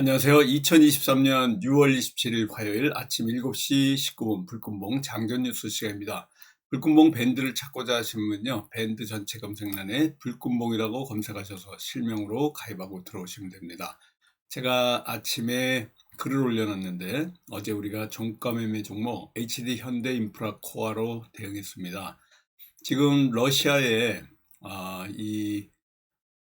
안녕하세요. 2023년 6월 27일 화요일 아침 7시 19분 불금봉 장전 뉴스 시간입니다. 불금봉 밴드를 찾고자 하시는 분요. 밴드 전체 검색란에 불금봉이라고 검색하셔서 실명으로 가입하고 들어오시면 됩니다. 제가 아침에 글을 올려놨는데 어제 우리가 종가 매매 종목 HD 현대 인프라 코어로 대응했습니다. 지금 러시아의 아, 이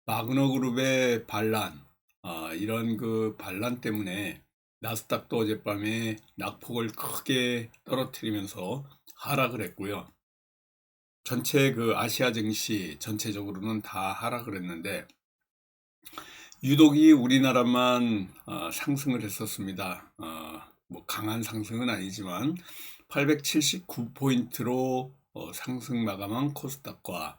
마그너 그룹의 반란 아, 이런 그 반란 때문에 나스닥도 어젯밤에 낙폭을 크게 떨어뜨리면서 하락을 했고요. 전체 그 아시아 증시 전체적으로는 다 하락을 했는데 유독이 우리나라만 어, 상승을 했었습니다. 어, 뭐 강한 상승은 아니지만 879포인트로 어, 상승 마감한 코스닥과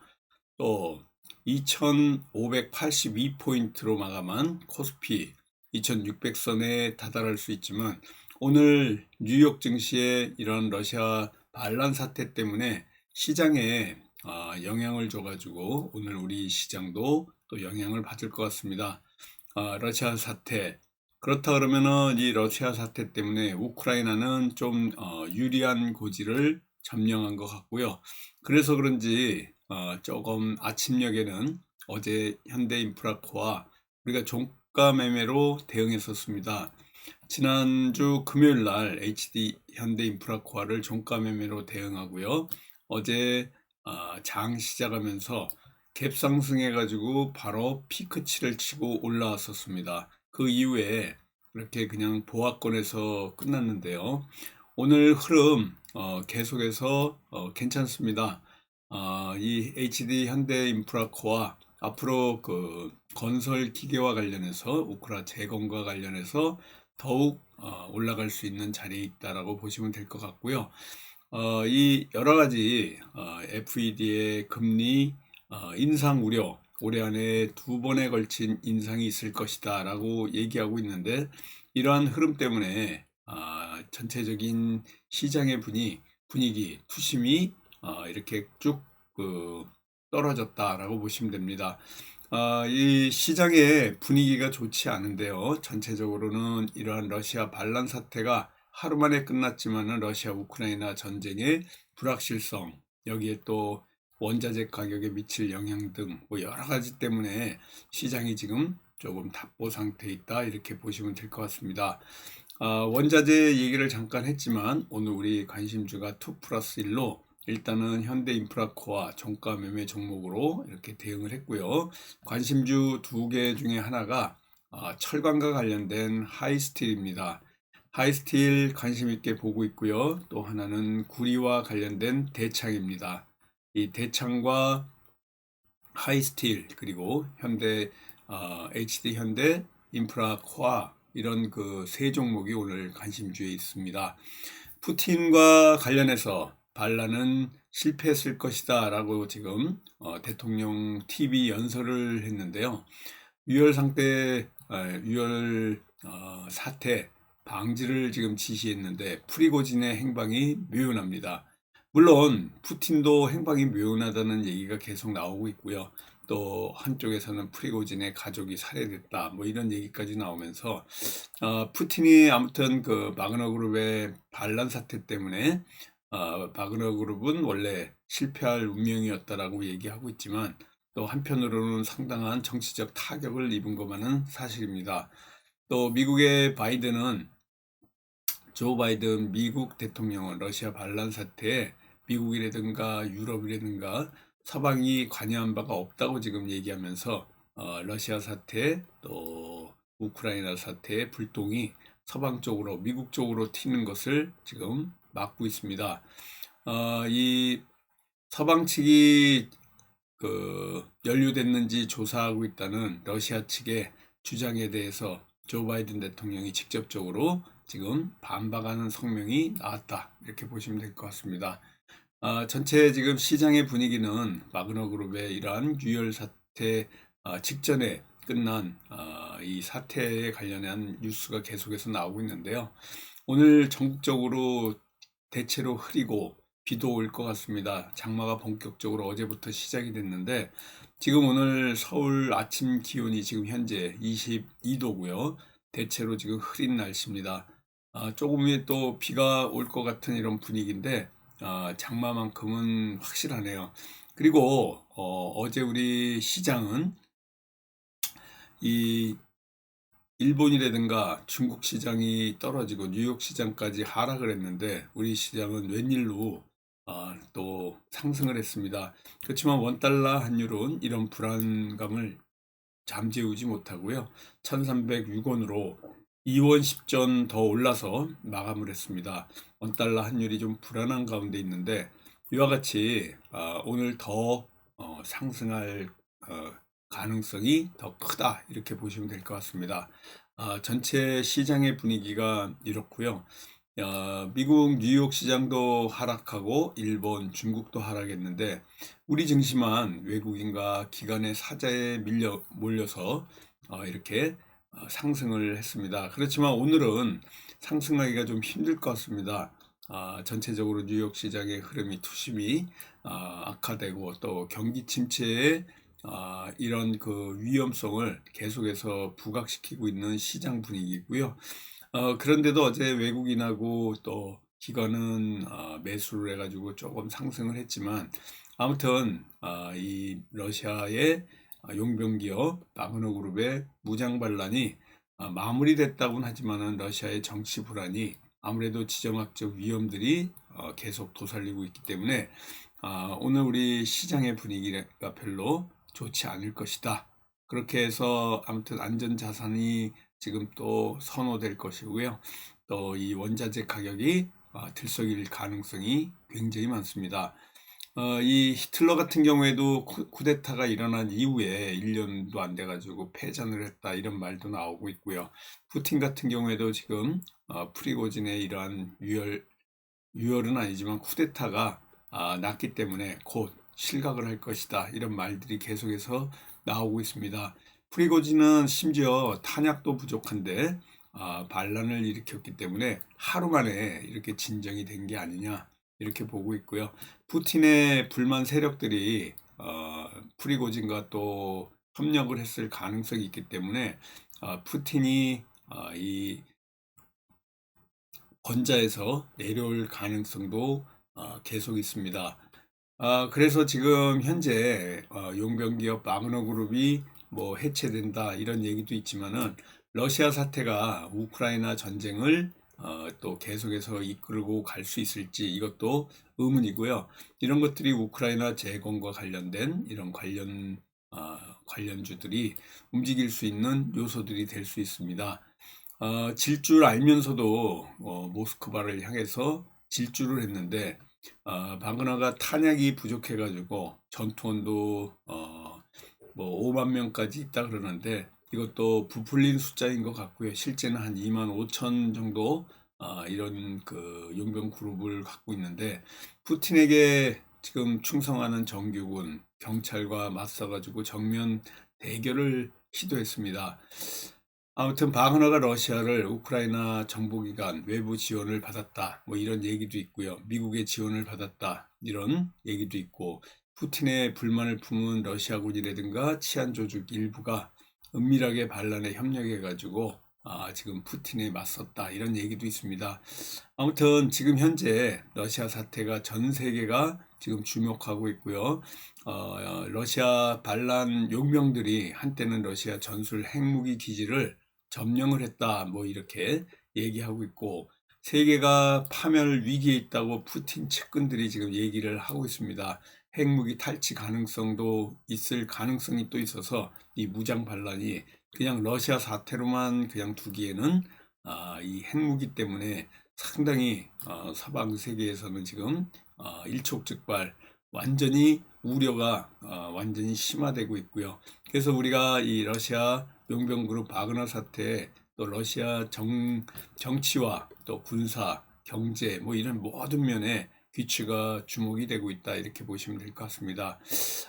또 2582포인트로 마감한 코스피 2600선에 다다를 수 있지만 오늘 뉴욕 증시의 이런 러시아 반란 사태 때문에 시장에 아, 영향을 줘가지고 오늘 우리 시장도 또 영향을 받을 것 같습니다. 아, 러시아 사태 그렇다 그러면은 이 러시아 사태 때문에 우크라이나는 좀 어, 유리한 고지를 점령한 것 같고요. 그래서 그런지 어, 조금 아침녘에는 어제 현대인프라코와 우리가 종가 매매로 대응했었습니다. 지난주 금요일 날 HD 현대인프라코아를 종가 매매로 대응하고요. 어제 어, 장 시작하면서 갭 상승해 가지고 바로 피크치를 치고 올라왔었습니다. 그 이후에 이렇게 그냥 보합권에서 끝났는데요. 오늘 흐름 어, 계속해서 어, 괜찮습니다. 어, 이 HD 현대 인프라코어 앞으로 그 건설 기계와 관련해서 우크라 재건과 관련해서 더욱 어, 올라갈 수 있는 자리에 있다라고 보시면 될 것 같고요. 어, 이 여러 가지 어, FED의 금리 어, 인상 우려 올해 안에 두 번에 걸친 인상이 있을 것이다라고 얘기하고 있는데 이러한 흐름 때문에 어, 전체적인 시장의 분위, 분위기, 투심이 어, 이렇게 쭉 그 떨어졌다라고 보시면 됩니다. 어, 이 시장의 분위기가 좋지 않은데요. 전체적으로는 이러한 러시아 반란 사태가 하루 만에 끝났지만은 러시아 우크라이나 전쟁의 불확실성 여기에 또 원자재 가격에 미칠 영향 등 뭐 여러 가지 때문에 시장이 지금 조금 답보 상태에 있다 이렇게 보시면 될 것 같습니다. 어, 원자재 얘기를 잠깐 했지만 오늘 우리 관심주가 2 플러스 1로 일단은 현대인프라코아 종가 매매 종목으로 이렇게 대응을 했고요. 관심주 두 개 중에 하나가 어, 철강과 관련된 하이스틸입니다. 하이스틸 관심 있게 보고 있고요. 또 하나는 구리와 관련된 대창입니다. 이 대창과 하이스틸 그리고 현대 어, HD 현대 인프라 코아 이런 그 세 종목이 오늘 관심주에 있습니다. 푸틴과 관련해서 반란은 실패했을 것이다 라고 지금 어, 대통령 TV 연설을 했는데요. 유혈 상태, 어, 유혈 어, 사태 방지를 지금 지시했는데 프리고진의 행방이 묘연합니다. 물론 푸틴도 행방이 묘연하다는 얘기가 계속 나오고 있고요. 또 한쪽에서는 프리고진의 가족이 살해됐다 뭐 이런 얘기까지 나오면서 어, 푸틴이 아무튼 그 마그너 그룹의 반란 사태 때문에 어, 바그너 그룹은 원래 실패할 운명이었다라고 얘기하고 있지만 또 한편으로는 상당한 정치적 타격을 입은 것만은 사실입니다. 또 미국의 바이든은 조 바이든 미국 대통령은 러시아 반란 사태에 미국이라든가 유럽이라든가 서방이 관여한 바가 없다고 지금 얘기하면서 어, 러시아 사태 또 우크라이나 사태의 불똥이 서방 쪽으로 미국 쪽으로 튀는 것을 지금 막고 있습니다. 어, 이 서방 측이 그 연루됐는지 조사하고 있다는 러시아 측의 주장에 대해서 조 바이든 대통령이 직접적으로 지금 반박하는 성명이 나왔다 이렇게 보시면 될 것 같습니다. 어, 전체 지금 시장의 분위기는 마그너 그룹의 이러한 유혈 사태 어, 직전에 끝난 어, 이 사태에 관련한 뉴스가 계속해서 나오고 있는데요. 오늘 전국적으로 대체로 흐리고 비도 올 것 같습니다. 장마가 본격적으로 어제부터 시작이 됐는데 지금 오늘 서울 아침 기온이 지금 현재 22도고요. 대체로 지금 흐린 날씨입니다. 아, 조금 후에 또 비가 올 것 같은 이런 분위기인데 아, 장마만큼은 확실하네요. 그리고 어, 제 우리 시장은 이 일본이라든가 중국 시장이 떨어지고 뉴욕 시장까지 하락을 했는데 우리 시장은 웬일로 아, 또 상승을 했습니다. 그렇지만 원달러 환율은 이런 불안감을 잠재우지 못하고요. 1306원으로 2원 10전 더 올라서 마감을 했습니다. 원달러 환율이 좀 불안한 가운데 있는데 이와 같이 어, 오늘 더 어, 상승할 어, 가능성이 더 크다 이렇게 보시면 될 것 같습니다. 아, 전체 시장의 분위기가 이렇고요. 어, 미국 뉴욕 시장도 하락하고 일본, 중국도 하락했는데 우리 증시만 외국인과 기관의 사자에 밀려 몰려서 어, 이렇게 어, 상승을 했습니다. 그렇지만 오늘은 상승하기가 좀 힘들 것 같습니다. 아, 전체적으로 뉴욕 시장의 흐름이 투심이 아, 악화되고 또 경기 침체에 아, 이런 그 위험성을 계속해서 부각시키고 있는 시장 분위기고요. 어, 그런데도 어제 외국인하고 또 기관은 어, 매수를 해가지고 조금 상승을 했지만 아무튼 어, 이 러시아의 용병기업 바그너 그룹의 무장 반란이 어, 마무리됐다고는 하지만은 러시아의 정치 불안이 아무래도 지정학적 위험들이 어, 계속 도살리고 있기 때문에 어, 오늘 우리 시장의 분위기가 별로 좋지 않을 것이다. 그렇게 해서 아무튼 안전 자산이 지금 또 선호될 것이고요. 또 이 원자재 가격이 어, 들썩일 가능성이 굉장히 많습니다. 어, 이 히틀러 같은 경우에도 쿠, 쿠데타가 일어난 이후에 1년도 안 돼가지고 패전을 했다 이런 말도 나오고 있고요. 푸틴 같은 경우에도 지금 어, 프리고진의 이러한 유혈 유혈은 아니지만 쿠데타가 아, 났기 때문에 곧 실각을 할 것이다 이런 말들이 계속해서 나오고 있습니다. 프리고진은 심지어 탄약도 부족한데 아, 반란을 일으켰기 때문에 하루 만에 이렇게 진정이 된 게 아니냐 이렇게 보고 있고요. 푸틴의 불만 세력들이 어, 프리고진과 또 협력을 했을 가능성이 있기 때문에 어, 푸틴이 어, 이 권자에서 내려올 가능성도 어, 계속 있습니다. 아, 그래서 지금 현재 어, 용병기업 마그너 그룹이 뭐 해체된다 이런 얘기도 있지만은 러시아 사태가 우크라이나 전쟁을 어, 또 계속해서 이끌고 갈 수 있을지 이것도 의문이고요. 이런 것들이 우크라이나 재건과 관련된 이런 관련 어, 관련주들이 움직일 수 있는 요소들이 될 수 있습니다. 어, 질줄 알면서도 어, 모스크바를 향해서 질주를 했는데 어, 바그나가 탄약이 부족해가지고 전투원도 어, 뭐 5만 명까지 있다 그러는데 이것도 부풀린 숫자인 것 같고요. 실제는 한 2만 5천 정도 어, 이런 그 용병 그룹을 갖고 있는데 푸틴에게 지금 충성하는 정규군 경찰과 맞서가지고 정면 대결을 시도했습니다. 아무튼 바그너가 러시아를 우크라이나 정보기관 외부 지원을 받았다. 뭐 이런 얘기도 있고요. 미국의 지원을 받았다. 이런 얘기도 있고 푸틴의 불만을 품은 러시아군이라든가 치안 조직 일부가 은밀하게 반란에 협력해 가지고 아, 지금 푸틴에 맞섰다 이런 얘기도 있습니다. 아무튼 지금 현재 러시아 사태가 전 세계가 지금 주목하고 있고요. 어, 러시아 반란 용병들이 한때는 러시아 전술 핵무기 기지를 점령을 했다. 뭐 이렇게 얘기하고 있고 세계가 파멸 위기에 있다고 푸틴 측근들이 지금 얘기를 하고 있습니다. 핵무기 탈취 가능성도 있을 가능성이 또 있어서 이 무장 반란이 그냥 러시아 사태로만 그냥 두기에는 아, 이 핵무기 때문에 상당히 어, 서방 세계에서는 지금 어, 일촉즉발 완전히 우려가 어, 완전히 심화되고 있고요. 그래서 우리가 이 러시아 용병그룹 바그너 사태 또 러시아 정, 정치와 또 군사, 경제 뭐 이런 모든 면에 귀추가 주목이 되고 있다 이렇게 보시면 될 것 같습니다.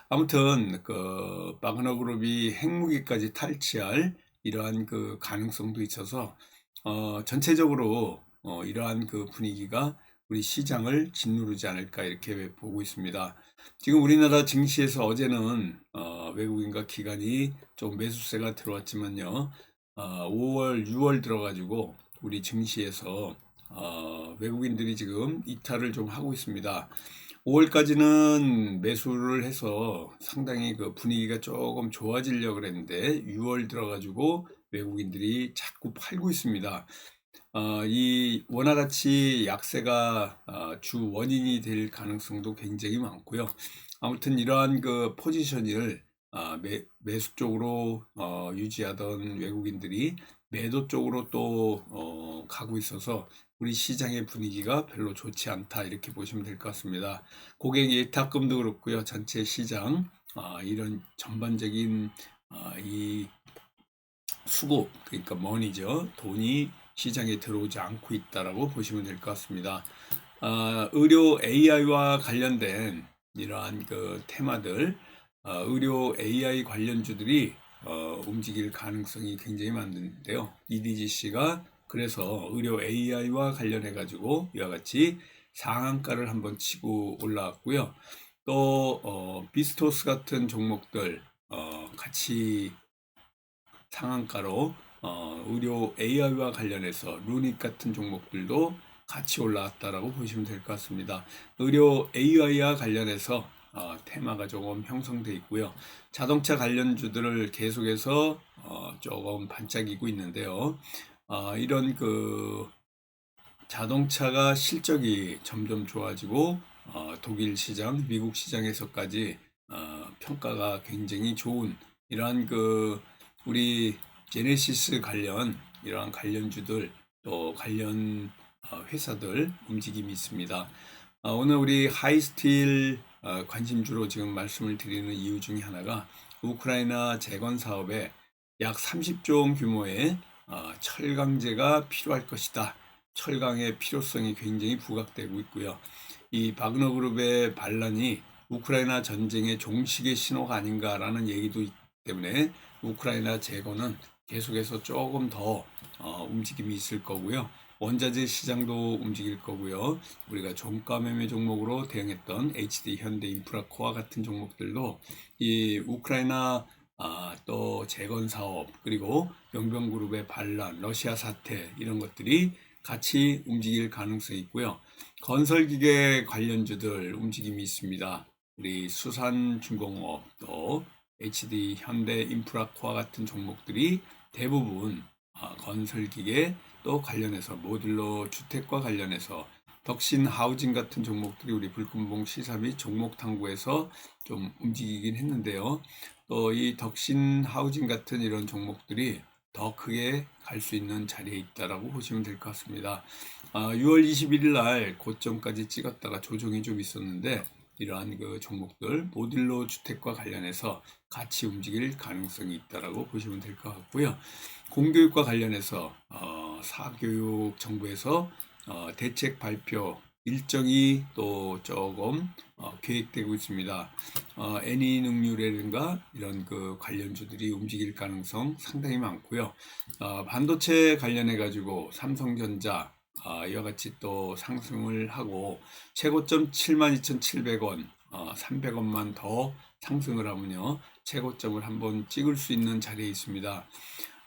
아무튼 그 바그너 그룹이 핵무기까지 탈취할 이러한 그 가능성도 있어서 어, 전체적으로 어, 이러한 그 분위기가 우리 시장을 짓누르지 않을까 이렇게 보고 있습니다. 지금 우리나라 증시에서 어제는 어, 외국인과 기관이 좀 매수세가 들어왔지만요. 어, 5월, 6월 들어가지고 우리 증시에서 어, 외국인들이 지금 이탈을 좀 하고 있습니다. 5월까지는 매수를 해서 상당히 그 분위기가 조금 좋아지려고 그랬는데 6월 들어가지고 외국인들이 자꾸 팔고 있습니다. 어, 이 원화가치 약세가 어, 주 원인이 될 가능성도 굉장히 많고요. 아무튼 이러한 그 포지션을 어, 매, 매수 쪽으로 어, 유지하던 외국인들이 매도 쪽으로 또 어, 가고 있어서 우리 시장의 분위기가 별로 좋지 않다 이렇게 보시면 될 것 같습니다. 고객 예탁금도 그렇고요. 전체 시장 어, 이런 전반적인 어, 이 수급 그러니까 머니죠. 돈이 시장에 들어오지 않고 있다라고 보시면 될 것 같습니다. 어, 의료 AI와 관련된 이러한 그 테마들, 어, 의료 AI 관련주들이 어, 움직일 가능성이 굉장히 많은데요. EDGC가 그래서 의료 AI와 관련해 가지고 이와 같이 상한가를 한번 치고 올라왔고요. 또 어, 비스토스 같은 종목들 어, 같이 상한가로 어, 의료 AI와 관련해서 루닉 같은 종목들도 같이 올라왔다라고 보시면 될 것 같습니다. 의료 AI와 관련해서 어, 테마가 조금 형성돼 있고요. 자동차 관련주들을 계속해서 어, 조금 반짝이고 있는데요. 어, 이런 그 자동차가 실적이 점점 좋아지고 어, 독일 시장, 미국 시장에서까지 어, 평가가 굉장히 좋은 이러한 그 우리 제네시스 관련 이러한 관련주들 또 관련 어, 회사들 움직임이 있습니다. 어, 오늘 우리 하이스틸 어, 관심주로 지금 말씀을 드리는 이유 중에 하나가 우크라이나 재건 사업에 약 30조 원 규모의 철강제가 필요할 것이다. 철강의 필요성이 굉장히 부각되고 있고요. 이 바그너 그룹의 반란이 우크라이나 전쟁의 종식의 신호가 아닌가라는 얘기도 있기 때문에 우크라이나 재건은 계속해서 조금 더 어, 움직임이 있을 거고요. 원자재 시장도 움직일 거고요. 우리가 종가 매매 종목으로 대응했던 HD 현대 인프라코아 같은 종목들도 이 우크라이나 아, 또 재건 사업 그리고 용병그룹의 반란, 러시아 사태 이런 것들이 같이 움직일 가능성이 있고요. 건설기계 관련주들 움직임이 있습니다. 우리 수산중공업 또 HD 현대 인프라코아 같은 종목들이 대부분 아, 건설기계 또 관련해서 모듈러 주택과 관련해서 덕신 하우징 같은 종목들이 우리 불금봉 시사 및 종목 탐구에서 좀 움직이긴 했는데요. 또 이 덕신 하우징 같은 이런 종목들이 더 크게 갈 수 있는 자리에 있다라고 보시면 될 것 같습니다. 아, 6월 21일 날 고점까지 찍었다가 조정이 좀 있었는데 이러한 그 종목들 모듈러 주택과 관련해서 같이 움직일 가능성이 있다라고 보시면 될 것 같고요. 공교육과 관련해서 어, 사교육 정부에서 어, 대책 발표 일정이 또 조금 어, 계획되고 있습니다. 어, 애니 능률이라든가 이런 그 관련주들이 움직일 가능성 상당히 많고요. 어, 반도체 관련해 가지고 삼성전자 어, 이와 같이 또 상승을 하고 최고점 72,700원, 어, 300원만 더 상승을 하면요 최고점을 한번 찍을 수 있는 자리에 있습니다.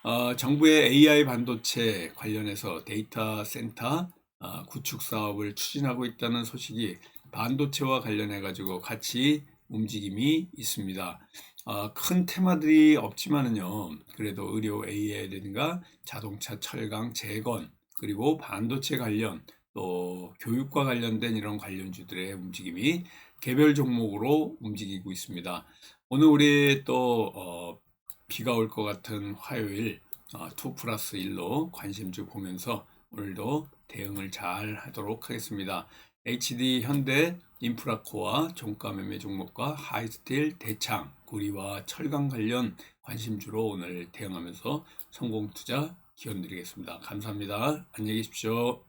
어, 정부의 AI 반도체 관련해서 데이터 센터 어, 구축 사업을 추진하고 있다는 소식이 반도체와 관련해 가지고 같이 움직임이 있습니다. 어, 큰 테마들이 없지만은요, 그래도 의료 AI라든가 자동차 철강 재건 그리고 반도체 관련 또 교육과 관련된 이런 관련주들의 움직임이 개별 종목으로 움직이고 있습니다. 오늘 우리 또 어, 비가 올 것 같은 화요일 어, 2 플러스 1로 관심주 보면서 오늘도 대응을 잘 하도록 하겠습니다. HD 현대 인프라코어 종가 매매 종목과 하이스틸 대창 구리와 철강 관련 관심주로 오늘 대응하면서 성공 투자 기원 드리겠습니다. 감사합니다. 안녕히 계십시오.